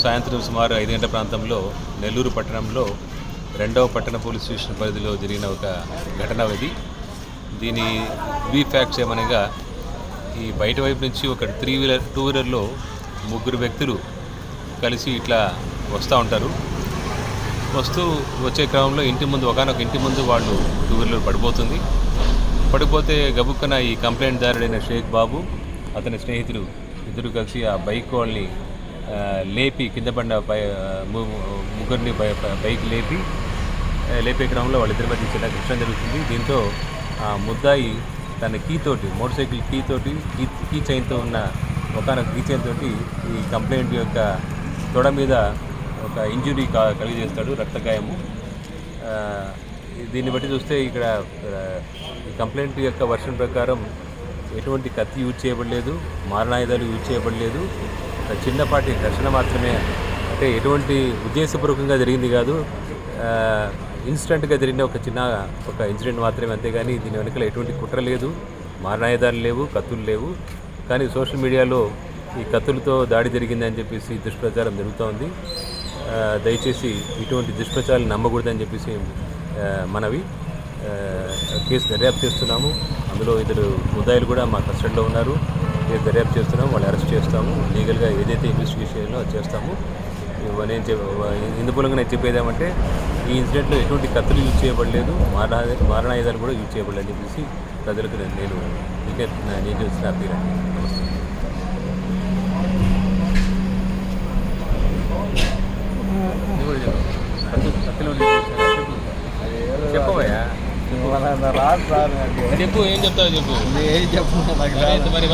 సాయంత్రం సుమారు ఐదు గంటల ప్రాంతంలో నెల్లూరు పట్టణంలో రెండవ పట్టణ పోలీస్ స్టేషన్ పరిధిలో జరిగిన ఒక ఘటన ఇది. దీని బీ ఫ్యాక్ట్స్ ఏమనగా ఈ బయట వైపు నుంచి ఒక త్రీ వీలర్ టూ వీలర్లో ముగ్గురు వ్యక్తులు కలిసి ఇట్లా వస్తూ ఉంటారు. వస్తూ వచ్చే క్రమంలో ఇంటి ముందు ఒకనొక ఇంటి ముందు వాళ్ళు టూ వీలర్ పడిపోతుంది. పడిపోతే గబుక్కన ఈ కంప్లైంట్ దారుడైన షేక్ బాబు అతని స్నేహితులు ఇద్దరు కలిసి ఆ బైక్ వాళ్ళని లేపి కింద పడిన ముగ్గురిని పైకి బైక్ లేపి లేపే క్రమంలో వాళ్ళిద్దరి మధ్య చిన్న ఘర్షణ జరుగుతుంది. దీంతో ఆ ముద్దాయి తన కీ తోటి మోటార్ సైకిల్ కీ తోటి కీ కీ చైన్తో ఉన్న ఒకనొక కీ చైన్ తోటి ఈ కంప్లైంట్ యొక్క తొడ మీద ఒక ఇంజురీ క కలిగజేస్తాడు రక్తగాయము. దీన్ని బట్టి చూస్తే ఇక్కడ ఈ కంప్లైంట్ యొక్క వర్షన్ ప్రకారం ఎటువంటి కత్తి యూజ్ చేయబడలేదు మారణాయుధాలు యూజ్ చేయబడలేదు. చిన్నపాటి ఘర్షణ మాత్రమే. అంటే ఎటువంటి ఉద్దేశపూర్వకంగా జరిగింది కాదు. ఇన్స్టెంట్గా జరిగిన ఒక చిన్న ఒక ఇన్సిడెంట్ మాత్రమే అంతేగాని దీని వెనుకల ఎటువంటి కుట్ర లేదు. మారణాయుధాలు లేవు కత్తులు లేవు. కానీ సోషల్ మీడియాలో ఈ కత్తులతో దాడి జరిగిందని చెప్పేసి దుష్ప్రచారం జరుగుతోంది. దయచేసి ఇటువంటి దుష్ప్రచారాలు నమ్మకూడదని చెప్పేసి మనవి. కేసు దర్యాప్తు చేస్తున్నాము. అందులో ఇద్దరు ముద్దాయిలు కూడా మా కస్టడీలో ఉన్నారు. దర్యాప్తు చేస్తున్నాము వాళ్ళు అరెస్ట్ చేస్తాము లీగల్గా ఏదైతే ఇన్వెస్టిగేషన్లో అది చేస్తాము నేను చెప్ ఇందు మూలంగా నేను చెప్పేది ఏమంటే ఈ ఇన్సిడెంట్లో ఎటువంటి కత్తులు యూజ్ చేయబడలేదు మారణ మారణాయుధాలు కూడా యూజ్ చేయబడలేదు అని చెప్పేసి ప్రజలకు నేను నేను మీకే నేను చేసిన నమస్తే చెప్పు. చెప్పవయ్యా నాకు ఏం చెప్తావు చెప్పు ఏం చెప్పు నాకు మరి